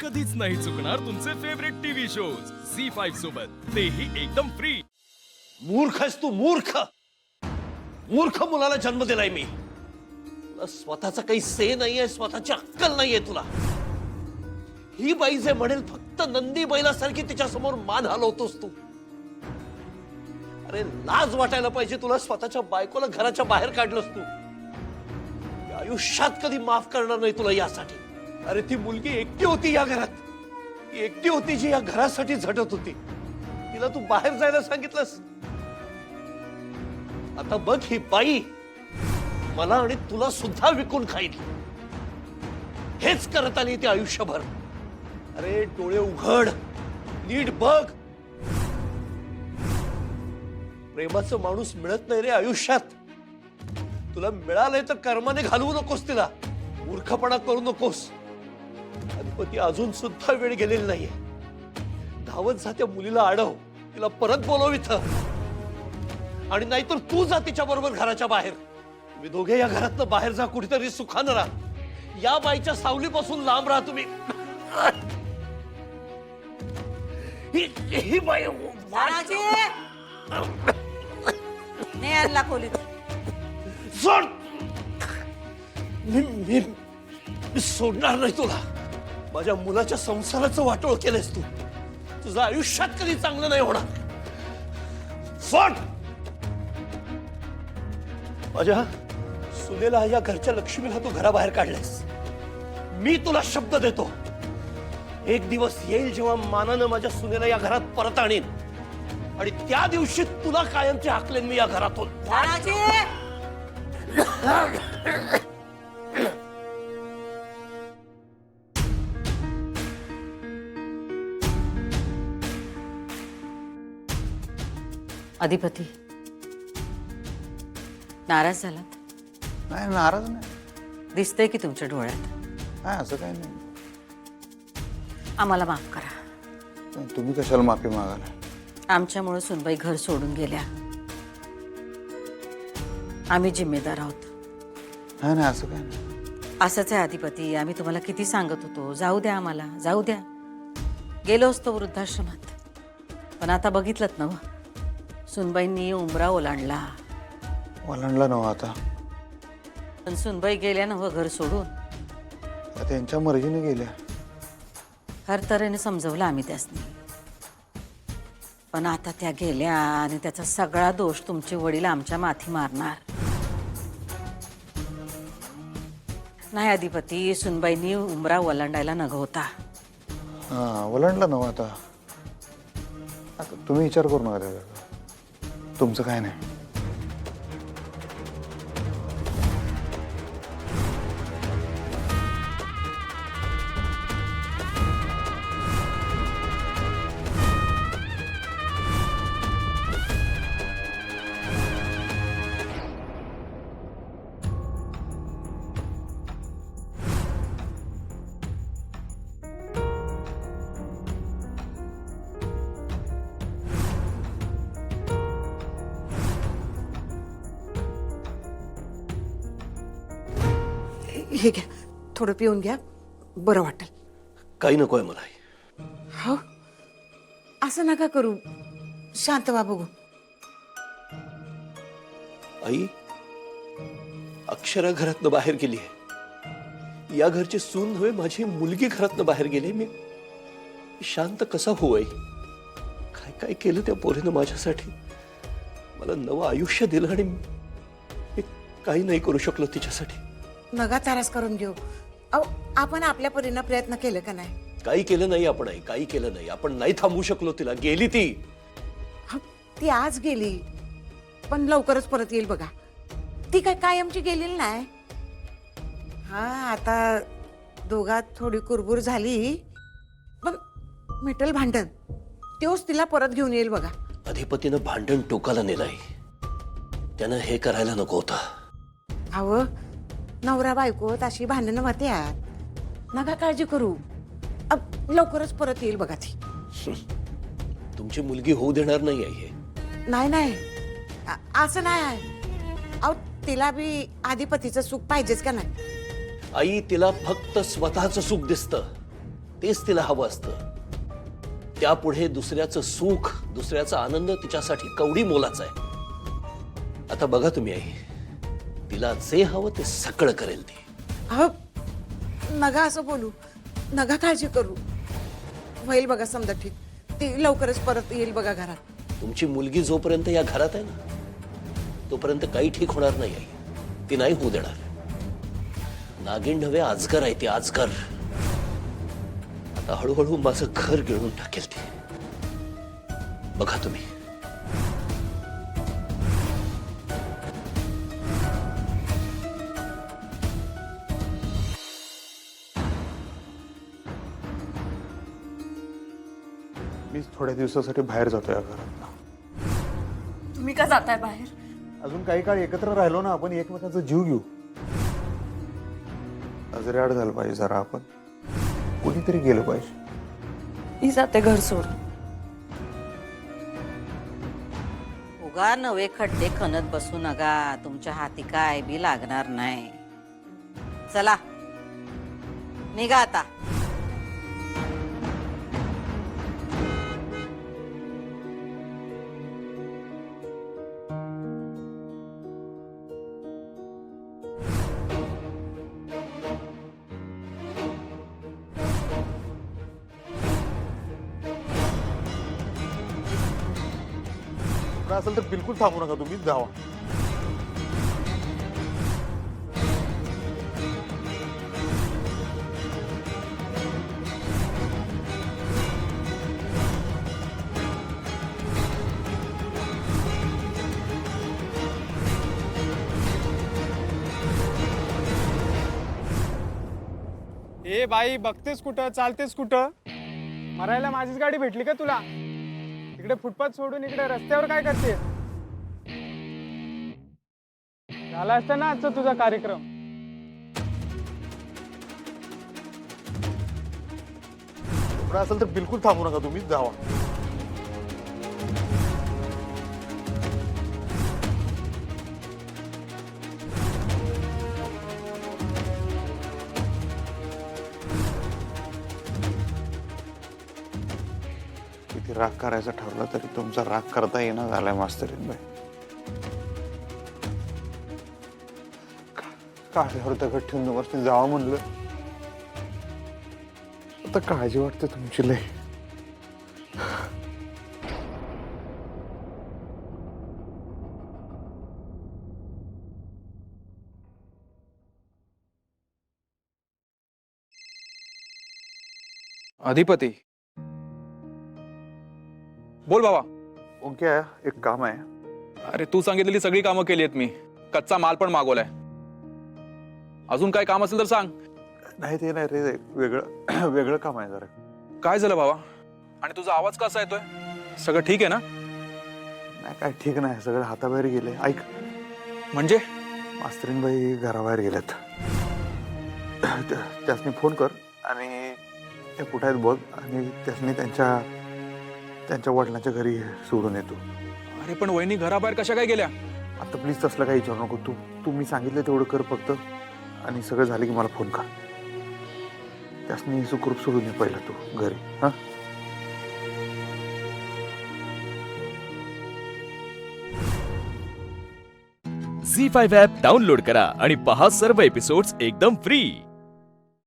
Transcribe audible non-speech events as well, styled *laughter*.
कधीच नाही चुकणार तुमचे favourite TV shows Zee five सोबत. तेही एकदम फ्री मूर्ख आहेस तू मूर्ख. मूर्ख मुलाला जन्म दिलाय मी. तुला स्वतःचा काही से नाहीये स्वतःची अक्कल नाहीये तुला. ही बाई जे म्हणेल फक्त नंदी बैलासारखी तिच्या समोर मान हलवतोस तू. अरे लाज वाटायला पाहिजे तुला स्वतःच्या बायकोला घराच्या बाहेर काढलंस तू. आयुष्यात कधी माफ करणार नाही तुला यासाठी. अरे ती मुलगी एकटी होती या घरात. ती एकटी होती जी या घरासाठी झटत होती. तिला तू बाहेर जायला सांगितलंस. आता बघ ही बाई मला आणि तुला सुद्धा विकून खाईल. हेच करत आली ती आयुष्यभर. अरे डोळे उघड. नीट बघ. प्रेमाचं माणूस मिळत नाही रे आयुष्यात. तुला मिळालंय तर कर्माने घालवू नकोस तिला. मूर्खपणा करू नकोस. अधिपती अजून सुद्धा वेळ गेलेली नाहीये. धावत जा त्या मुलीला अडव तिला परत बोलव इथं. आणि नाहीतर तू जा तिच्या बरोबर घराच्या बाहेर. तुम्ही दोघे या घरातनं बाहेर जा कुठेतरी सुखानं राहा. या बाईच्या सावलीपासून लांब राहा तुम्ही. ही ही बाई तानाजी नाही आणला खोलीत. सोड. मी मी मी सोडणार नाही तुला. माझ्या मुलाच्या संसाराचं वाटोळ केलंस तू. तुझं आयुष्यात कधी चांगलं नाही होणार. फट माझ्या सुनेला या घरच्या लक्ष्मीला तू घराबाहेर काढलेस मी तुला शब्द देतो. एक दिवस येईल जेव्हा मानानं माझ्या सुनेला या घरात परत आणीन. आणि त्या दिवशी तुला कायमचे हाकलेन मी या घरातून. अधिपती. नाराज झालात नाही नाराज नाही. दिसतंय की तुमच्या डोळ्यात? नाही असं काही नाही. आम्हाला माफ करा. पण तुम्ही कशाला माफी मागायला आमच्यामुळे सुनबाई घर सोडून गेल्या. आम्ही जिम्मेदार आहोत. नाही नाही असं काही नाही. असंच आहे अधिपती. आम्ही तुम्हाला किती सांगत होतो? जाऊ द्या आम्हाला. जाऊ द्या. गेलो असतो वृद्धाश्रमात. पण आता बघितलं ना व. सुनबाईंनी उंबरा ओलांडला. ओलांडला नव्हा आता. पण सुनबाई गेल्या ना व घर सोडून. त्या त्यांच्या मर्जीने गेल्या. हर तऱ्हेने समजवलं आम्ही त्यासनी. पण आता त्या गेल्या आणि त्याचा सगळा दोष तुमचे वडील आमच्या माथी मारणार. नाही अधिपती सुनबाईंनी उमरा ओलांडायला नग होता हां ओलांडला नव्हा आता. आता तुम्ही विचार करू नका त्याचा तुमचं काय नाही. हे घ्या. थोडं पिऊन घ्या. बरं वाटेल. काही नकोय मला हो? असं नका करू. शांत व्हा बघू. आई अक्षरा घरातनं बाहेर गेली आहे या घरची सून नव्हे माझी मुलगी घरातनं बाहेर गेली मी मी शांत कसा होऊ आई? काय काय केलं त्या पोरीनं माझ्यासाठी? मला नवं आयुष्य दिलं आणि मी काही नाही करू शकलो तिच्यासाठी. नगा तारास करून घेऊ. अहो आपण आपल्या परीनं प्रयत्न केले का नाही? काही केलं नाही आपण आई. काही केलं नाही. आपण नाही थांबवू शकलो तिला. गेली ती. ह, ती आज गेली. पण लवकरच परत येईल बघा. ती काय कायमची गेलेली नाही. हा आता दोघात थोडी कुरबुर झाली. पण मिटल भांडण तोच तिला परत घेऊन येईल बघा. अधिपतीनं भांडण टोकाला नेलंय. त्यानं हे करायला नको होतं. अहो नवरा बायको अशी भांडणं होत्यात नका काळजी करू. अब, लवकरच परत येईल बघा ती. तुमची मुलगी होऊ देणार नाही आहे हे. नाही नाही. अ- असं नाही आहे. अहो तिला बी आधिपतीचं सुख पाहिजेच का नाही? आई तिला फक्त स्वतःचं सुख दिसतं. तेच तिला हवं असतं. त्यापुढे दुसऱ्याचं सुख दुसऱ्याचा आनंद तिच्यासाठी कवडी मोलाचा आहे. आता बघा तुम्ही आई. तिला जे हवं ते सगळं करेल ती. अहो नगा असं बोलू. नगा काळजी करू. होईल बघा समजा ठीक. ती लवकरच परत येईल बघा घरात. तुमची मुलगी जोपर्यंत या घरात आहे ना तोपर्यंत काही ठीक होणार नाही आई. ती नाही होऊ देणार. नागिन नव्हे आजगर आहे ती आजगर. आता हळूहळू माझं घर गिळून टाकेल ती. बघा तुम्ही. मी थोड्या दिवसासाठी बाहेर जातो या घरात तुम्ही का जाताय बाहेर? अजून काही काळ एकत्र राहिलो ना आपण एकमेकांचा जीव घेऊ. नजरेआड झालं पाहिजे जरा आपण. कुणीतरी गेलं पाहिजे. मी जाते घर सोडून. उगा नवे खड्डे खणत बसू नका. तुमच्या हाती काय बी लागणार नाही. चला. निघा आता. असेल तर बिलकुल थांबू नका तुम्ही जावा ए बाई बघतेस कुठं चालतेस कुठं? मरायला माझीच गाडी भेटली का तुला? इकडे फुटपाथ सोडून इकडे रस्त्यावर काय करते? झाला असता ना आजचा तुझा कार्यक्रम. असेल तर बिलकुल थांबू नका तुम्ही जावा. किती राग करायचा ठरला तरी तुमचा राग करता येणं झालाय मास्तरीन बाई. काळ्यावर दगड ठेवून वरती जावं म्हणलं. आता काळजी वाटते तुमची लय अधिपती बोल बाबा. ओके एक काम आहे. अरे तू सांगितलेली सगळी कामं केली आहेत मी. कच्चा माल पण मागवलाय. अजून काय काम असेल तर सांग. नाही ते नाही रे वेगळं *clears throat* वेगळं काम आहे जरा. काय झालं बाबा? आणि तुझा आवाज कसा येतोय? सगळं ठीक आहे ना? नाही काय ठीक नाही. सगळं हाताबाहेर गेले. ऐक. म्हणजे? मास्तरीनबाई घराबाहेर गेल्यात. *clears throat* त्या- त्यासनी फोन कर आणि ते कुठे आहेत बघ आणि त्यासनी त्यांच्या त्यांच्या वडिलांच्या घरी सोडून येतो. अरे पण वहिनी घराबाहेर कशा काय गेल्या? आता प्लीज तसलं काही विचारू नको. तू तू मी सांगितलं तेवढं कर फक्त. आणि सगळं झालं की मला फोन कर. त्यासनी सुखरूप सोडून ये पहिला तू घरी हां? झी फाईव्ह ॲप डाउनलोड करा आणि पहा सर्व एपिसोड्स एकदम फ्री